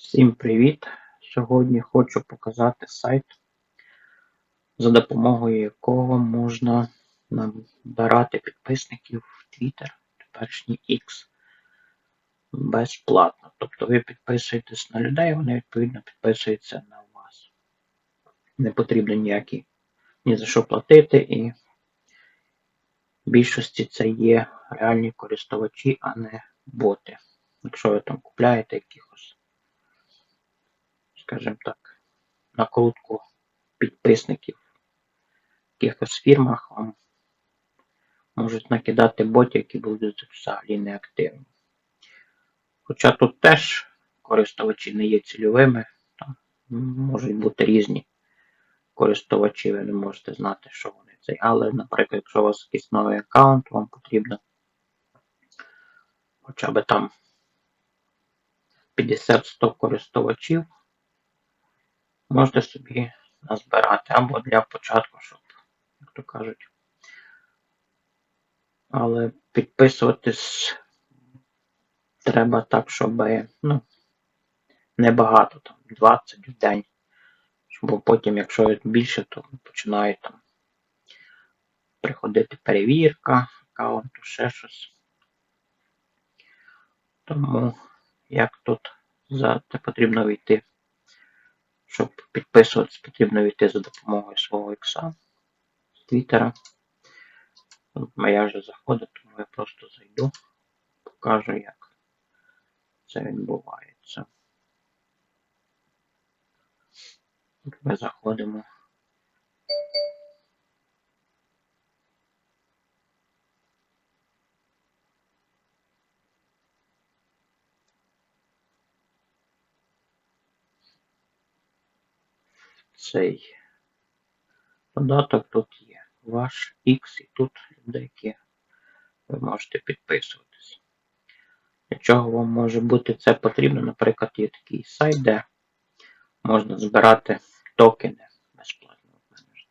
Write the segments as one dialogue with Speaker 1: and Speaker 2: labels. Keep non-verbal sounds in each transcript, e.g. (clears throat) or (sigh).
Speaker 1: Всім привіт! Сьогодні хочу показати сайт, за допомогою якого можна набирати підписників в Twitter, теперішній X, безплатно. Тобто ви підписуєтесь на людей, вони відповідно підписуються на вас. Не потрібно ніякі ні за що платити, і в більшості це є реальні користувачі, а не боти. Якщо ви там купляєте якихось скажімо так, накрутку підписників в якихось фірмах вам можуть накидати ботів, які будуть взагалі неактивні. Хоча тут теж користувачі не є цільовими, там можуть бути різні користувачі, ви не можете знати, що вони цей. Але, наприклад, якщо у вас якийсь новий аккаунт, вам потрібно хоча б там 50-100 користувачів можете собі назбирати або для початку, щоб, як то кажуть. Але підписуватись треба так, щоб ну, небагато, там, 20 в день. Бо потім, якщо більше, то починає там приходити перевірка аккаунту, ще щось. Тому як тут за це потрібно війти щоб підписуватись, потрібно війти за допомогою свого ікса з Твіттера. Моя вже заходить, тому я просто зайду, покажу, як це відбувається. Ми заходимо. Цей податок тут є. Ваш X і тут деякі ви можете підписуватись. Для чого вам може бути це потрібно? Наприклад, є такий сайт, де можна збирати токени безплатно. У мене ж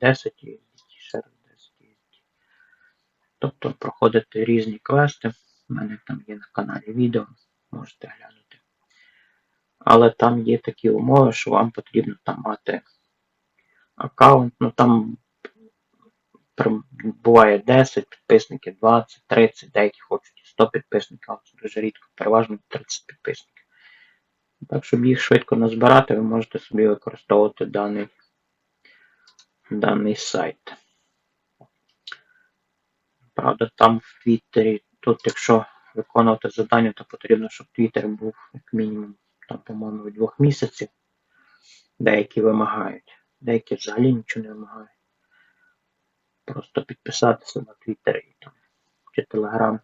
Speaker 1: 10 є, ще раз 10 є. Тобто проходити різні квести. У мене там є на каналі відео, можете глянути. Але там є такі умови, що вам потрібно там мати аккаунт. Ну там буває 10 підписників, 20, 30, деякі хочуть 100 підписників, але це дуже рідко, переважно 30 підписників. Так, щоб їх швидко назбирати, ви можете собі використовувати даний, даний сайт. Правда, там в Твіттері, тут, якщо виконувати завдання, то потрібно, щоб Твіттер був як мінімум там, по-моєму, двох місяців. Деякі вимагають, деякі взагалі нічого не вимагають. Просто підписатися на Twitter і там, чи Telegram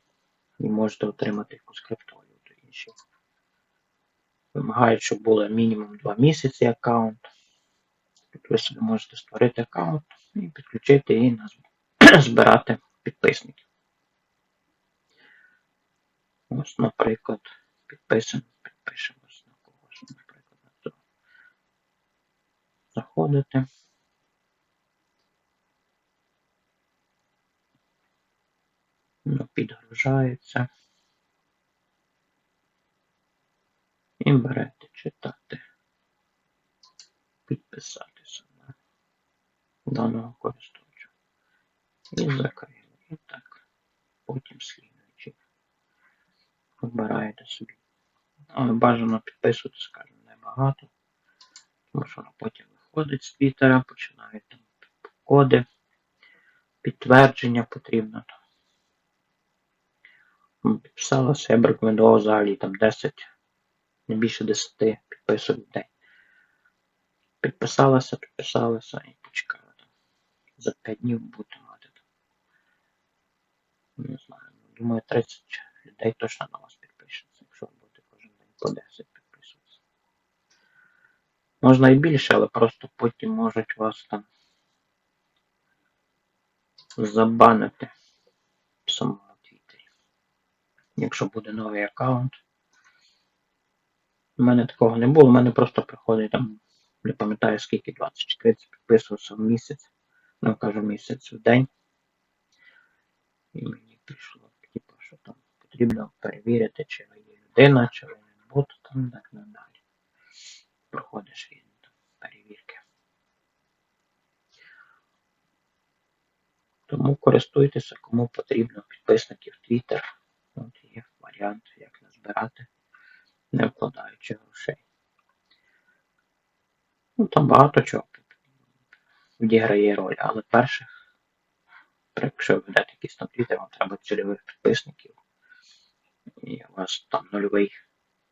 Speaker 1: і можете отримати якусь криптовалюту інші. Вимагають, щоб було мінімум 2 місяці аккаунт. Тут ви собі можете створити аккаунт і підключити і (clears throat) збирати підписників. Ось, наприклад, підписано, підпишемо наприклад, на цього. Заходите. Воно підгружається. І берете читати, підписатися на даного користувача. І закриємо. І так. Потім слідуючи. Вибираєте собі. Але бажано підписуватися, скажімо, небагато. Тому що воно потім виходить з твіттера, починають там коди, підтвердження потрібно. Підписалося, я б рекомендував взагалі там 10, не більше 10 підписок в день. Підписалася, підписалася і почекала там. За 5 днів будете мати. Не знаю, думаю, 30 людей точно на вас підпишеться, якщо ви кожен день по 10 підписуватися. Можна і більше, але просто потім можуть вас там забанити в самому Твіттері. Якщо буде новий аккаунт. У мене такого не було, у мене просто приходить там, не пам'ятаю скільки 20 чи 30 підписувався в місяць. Ну, кажу, місяць в день. І мені прийшло, типу, що там потрібно перевірити, чи ви є людина, чи ви не бот. там так надалі. Проходиш там перевірки. Тому користуйтеся, кому потрібно підписників Twitter. От є варіант, як назбирати, не вкладаючи грошей. Ну, там багато чого відіграє роль, але перше, якщо ви ведете якийсь там Twitter, вам треба цільових підписників. І у вас там нульовий,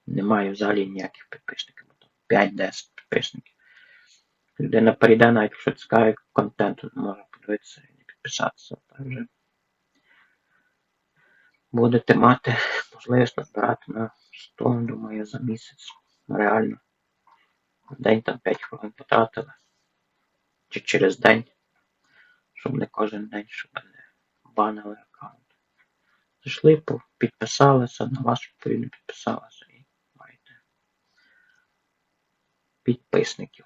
Speaker 1: немає взагалі ніяких підписників, 5-10 підписників. Людина перейде навіть, якщо цікавий контент, може подивитися і не підписатися. Так будете мати можливість назбирати на 100, думаю, за місяць. Реально. В день там 5 хвилин потратили. Чи через день, щоб не кожен день, щоб не банили аккаунт. Зайшли, підписалися, на вас відповідно підписалися і маєте підписників.